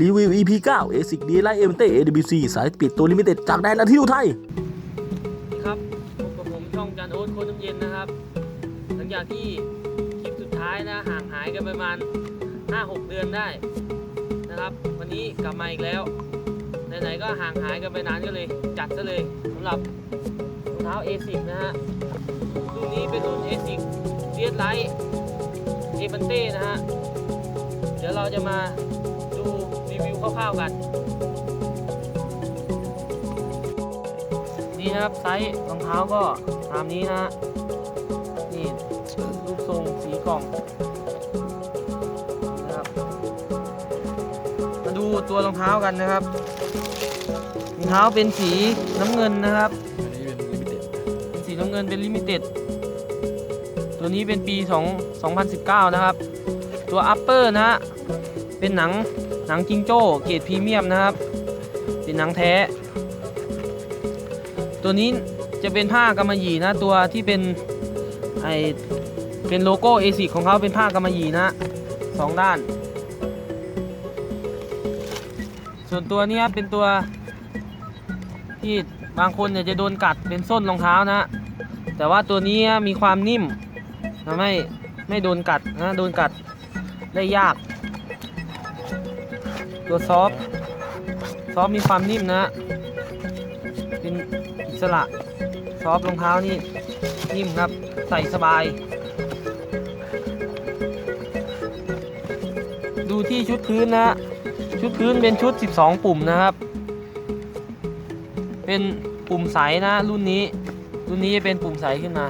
รีวิว EP 9 ASIC D Lite m t AWC สายปิดตัวลิมิเต็ดจากแดนอาทิตย์อุทัยครับพบกับผมช่องจันโอ๊ตโค้ดน้ำเย็นนะครับ หลังจากที่คลิปสุดท้ายนะห่างหายกันประมาณ 5-6 เดือนได้นะครับ วันนี้กลับมาอีกแล้วไหนๆก็ห่างหายกันไปนานก็เลย จัดซะเลยสำหรับรองเท้า ASIC นะฮะรุ่นนี้เป็นรุ่น ASIC d s l i t e a b a n t e นะฮะ เดี๋ยวเราจะมา คร่าวๆกัน นี่นะครับไซส์รองเท้าก็ตามนี้นะฮะนี่รูปทรงสีกล่องนะครับ มาดูตัวรองเท้ากันนะครับรองเท้าเป็นสีน้ำเงินนะครับเป็นสีน้ำเงินเป็นลิมิเต็ดตัวนี้เป็นปี 2 2019 นะครับ ตัวอัปเปอร์นะฮะ เป็นหนัง หนังจิงโจ้เกรดพรีเมียมนะครับ เป็นหนังแท้ ตัวนี้จะเป็นผ้ากำมะหยี่นะตัวที่เป็นไอเป็นโลโก้เอซิของเขาเป็นผ้ากำมะหยี่นะสองด้าน ส่วนตัวนี้เป็นตัวที่บางคนเนี่ยจะโดนกัดเป็นส้นรองเท้านะ แต่ว่าตัวนี้มีความนิ่มทำให้ไม่โดนกัดนะโดนกัดได้ยาก ตัวซอฟต์ซอฟต์มีความนิ่มนะ เป็นอิสระ ซอฟต์รองเท้านี่นิ่มครับ ใส่สบาย ดูที่ชุดพื้นนะ ชุดพื้นเป็นชุด 12 ปุ่มนะครับ เป็นปุ่มใสนะรุ่นนี้ รุ่นนี้จะเป็นปุ่มใสขึ้นมา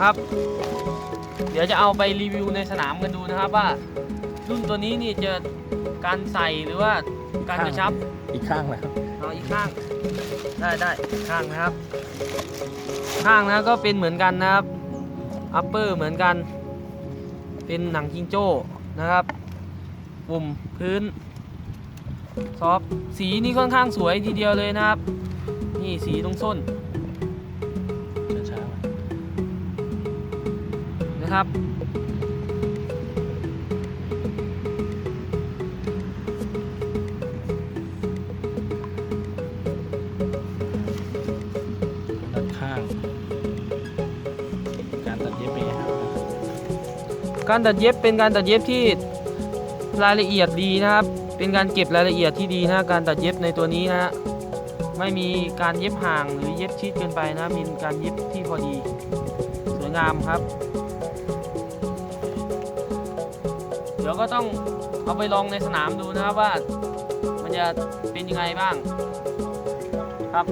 ครับ เดี๋ยวจะเอาไปรีวิวในสนามกันดูนะครับว่า รุ่นตัวนี้นี่จะการใส่หรือว่าการกระชับอีกข้างนะครับเอาอีกข้าง ได้ได้อีกข้างนะครับ ข้างนะก็เป็นเหมือนกันนะครับอัปเปอร์เหมือนกัน เป็นหนังจิงโจ้นะครับปุ่มพื้นซอฟต์สีนี่ค่อนข้างสวยทีเดียวเลยนะครับ นี่สีตรงส้น ครับๆด้านข้าง การตัดเย็บเป็นไงครับ การตัดเย็บเป็นการตัดเย็บที่รายละเอียดดีนะครับ เป็นการเก็บรายละเอียดที่ดีนะการตัดเย็บในตัวนี้นะฮะไม่มีการเย็บห่างหรือเย็บชิดเกินไปนะมีการเย็บที่พอดี สวยงามครับ ดี๋ยวก็ต้องเอาไปลองในสนามดูนะครับว่า มันจะเป็นยังไงบ้างครับ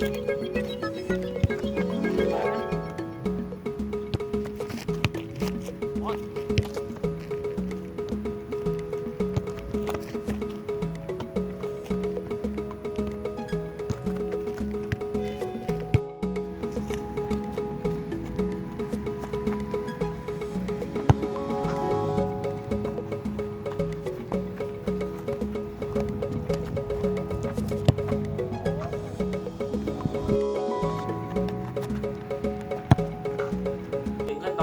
ถึ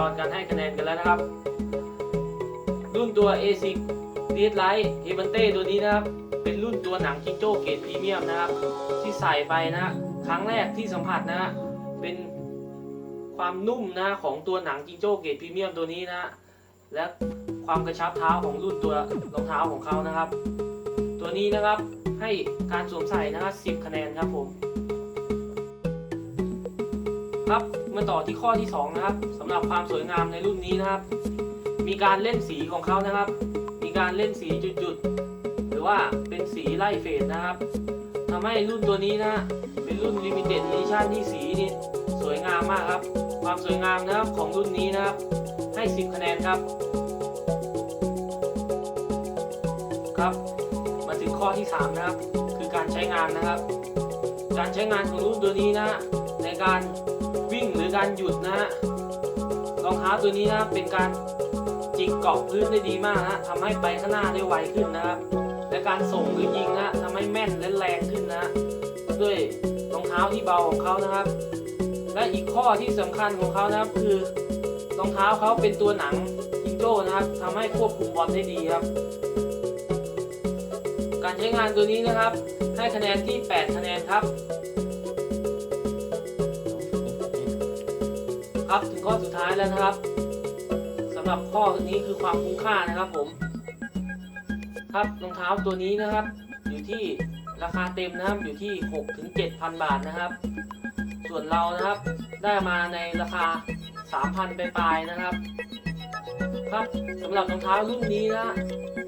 อนการให้คะแนนกันแล้วนะครับ รุ่นตัว ASIC d s l i t e a b a n t e ตัวนี้นะครับ เป็นรุ่นตัวหนังจิงโจ้เกรดพรีเมียมนะครับ ที่ใส่ไปนะ ครั้งแรกที่สัมผัสนะเป็นความนุ่มนะของตัวหนังจิงโจ้เกรดพรีเมียมตัวนี้นะฮะและความกระชับเท้าของรุ่นตัวรองเท้าของเขานะครับ ตัวนี้นะครับให้การสวมใส่นะครับ10 คะแนนครับผม ครับมาต่อที่ข้อที่ 2 นะครับสำหรับความสวยงามในรุ่นนี้นะครับ มีการเล่นสีของเขานะครับ มีการเล่นสีจุดๆ หรือว่าเป็นสีไล่เฟดนะครับทำให้รุ่นตัวนี้นะ เป็นรุ่น Limited Edition ที่สีนี่สวยงามมากครับ ความสวยงามนะครับของรุ่นนี้นะครับ ให้ 10 คะแนนครับ ครับ มาถึงข้อที่ 3 นะครับ คือการใช้งานนะครับ การใช้งานของรุ่นตัวนี้นะ ในการ การหยุดนะฮะรองเท้าตัวนี้นะเป็นการจิกเกาะพื้นได้ดีมากนะทำให้ไปข้างหน้าได้ไวขึ้นนะครับ และการส่งหรือยิงนะทำให้แม่นและแรงขึ้นนะด้วยรองเท้าที่เบาของเขานะครับ และอีกข้อที่สำคัญของเขานะครับคือรองเท้าเขาเป็นตัวหนังจิงโจ้นะครับทำให้ควบคุมบอลได้ดีครับ การใช้งานตัวนี้นะครับ ให้คะแนนที่ 8 คะแนนครับ ครับถึงข้อสุดท้ายแล้วนะครับสำหรับข้อนี้คือความคุ้มค่านะครับผม ครับรองเท้าตัวนี้นะครับ อยู่ที่ราคาเต็มนะครับอยู่ที่ 6 ถึง 7,000 บาทนะครับ ส่วนเรานะครับได้มาในราคา 3,000 ไปปลายนะครับ ครับสำหรับรองเท้ารุ่นนี้นะ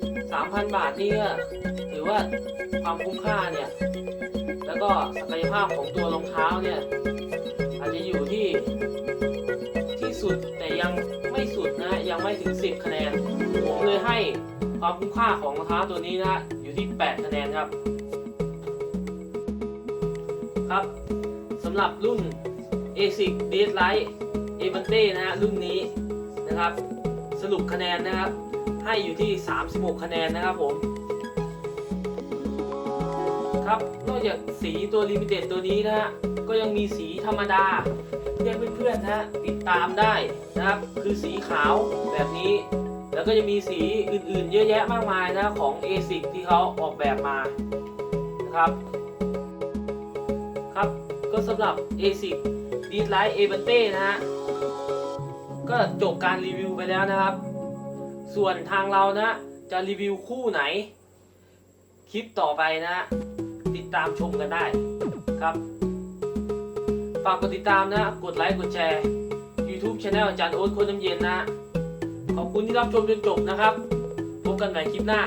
3,000 บาทนี่ถือว่าความคุ้มค่าเนี่ย แล้วก็ศักยภาพของตัวรองเท้าเนี่ย อาจจะอยู่ที่ สุดแต่ยังไม่สุดนะยังไม่ถึง 10 คะแนน ผมเลยให้ความคุ้มค่าของรองเท้าตัวนี้นะอยู่ที่ 8 คะแนนครับครับสำหรับรุ่น ASIC d e l i g h t a v a n t e นะฮะรุ่นนี้นะครับ สรุปคะแนนนะครับ ให้อยู่ที่ 36 คะแนนนะครับผม ครับ นอกจากสีตัวลิมิเต็ดตัวนี้นะฮะ ก็ยังมีสีธรรมดาที่ให้เพื่อนๆนะฮะติดตามได้นะครับ คือสีขาวแบบนี้ แล้วก็จะมีสีอื่นๆ เยอะแยะมากมายนะของ ASIC ที่เขาออกแบบมานะครับ ครับ ก็สำหรับ ASIC d e l i g h t a v a n t e นะฮะ ก็จบการรีวิวไปแล้วนะครับ ส่วนทางเรานะจะรีวิวคู่ไหนคลิปต่อไปนะ ดตามชมกันได้ครับ ฝากกดติดตามนะ กดไลค์ กดแชร์ YouTube Channel อาจารย์โอ๊ตคนน้ำเย็นนะ ขอบคุณที่รับชมจนจบนะครับ พบกันใหม่คลิปหน้า